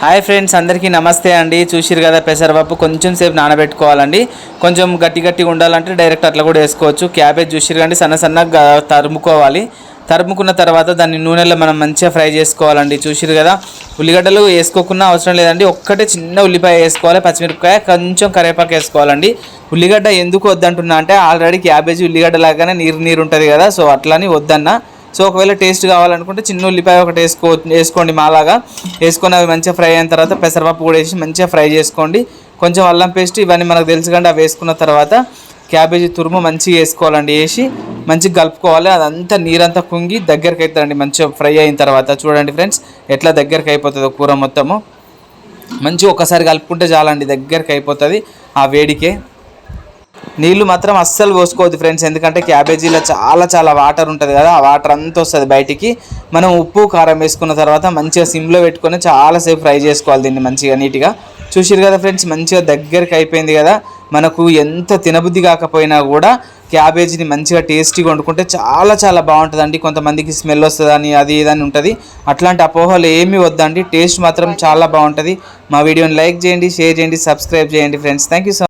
Hi friends అందరికీ నమస్తే అండి. చూసిరు కదా పెసరపప్పు కొంచెం సేపు నానబెట్టుకోవాలండి. కొంచెం గట్టి గట్టిగా ఉండాలంటే డైరెక్ట్ అట్లా కూడా వేసుకోవచ్చు. క్యాబేజ్ చూసిరు కానీ సన్న సన్నగా తరుముకోవాలి. తరుముకున్న తర్వాత దాన్ని నూనెలో మనం మంచిగా ఫ్రై చేసుకోవాలండి. చూసిరు కదా ఉల్లిగడ్డలు వేసుకోకుండా అవసరం లేదండి. ఒక్కటే చిన్న ఉల్లిపాయ వేసుకోవాలి పచ్చిమిరపకాయ కొంచెం కరివేపాకు వేసుకోవాలండి. ఉల్లిగడ్డ ఎందుకు వద్దంటున్నా అంటే ఆల్రెడీ క్యాబేజీ ఉల్లిగడ్డ లాగానే నీరు నీరు ఉంటుంది కదా సో అట్లని వద్దన్నా. సో ఒకవేళ టేస్ట్ కావాలనుకుంటే చిన్న ఉల్లిపాయ ఒకటి వేసుకో వేసుకోండి మాలాగా. వేసుకొని అవి మంచిగా ఫ్రై అయిన తర్వాత పెసరపప్పు కూడా వేసి మంచిగా ఫ్రై చేసుకోండి. కొంచెం అల్లం పేస్ట్ ఇవన్నీ మనకు తెలుసు అవి వేసుకున్న తర్వాత క్యాబేజీ తురుము మంచిగా వేసుకోవాలండి. వేసి మంచిగా కలుపుకోవాలి. అదంతా నీరంతా కుంగి దగ్గరికి అవుతుందండి మంచిగా ఫ్రై అయిన తర్వాత. చూడండి ఫ్రెండ్స్ ఎట్లా దగ్గరికి అయిపోతుందో కూర మొత్తము. మంచిగా ఒకసారి కలుపుకుంటే చాలండి దగ్గరికి అయిపోతుంది ఆ వేడికే. నీళ్ళు మాత్రం అస్సలు పోసుకోవద్దు ఫ్రెండ్స్ ఎందుకంటే క్యాబేజీలో చాలా చాలా వాటర్ ఉంటుంది కదా ఆ వాటర్ అంతా వస్తుంది బయటికి. మనం ఉప్పు కారం వేసుకున్న తర్వాత మంచిగా సిమ్లో పెట్టుకొని చాలాసేపు ఫ్రై చేసుకోవాలి దీన్ని మంచిగా నీట్గా. చూసిరు కదా ఫ్రెండ్స్ మంచిగా దగ్గరికి అయిపోయింది కదా. మనకు ఎంత తినబుద్ధి కాకపోయినా కూడా క్యాబేజీని మంచిగా టేస్టీగా వండుకుంటే చాలా చాలా బాగుంటుందండి. కొంతమందికి స్మెల్ వస్తుందని అది ఇదని ఉంటుంది. అట్లాంటి అపోహలు ఏమీ వద్దండి. టేస్ట్ మాత్రం చాలా బాగుంటుంది. మా వీడియోని లైక్ చేయండి షేర్ చేయండి సబ్స్క్రైబ్ చేయండి ఫ్రెండ్స్ థ్యాంక్ యూ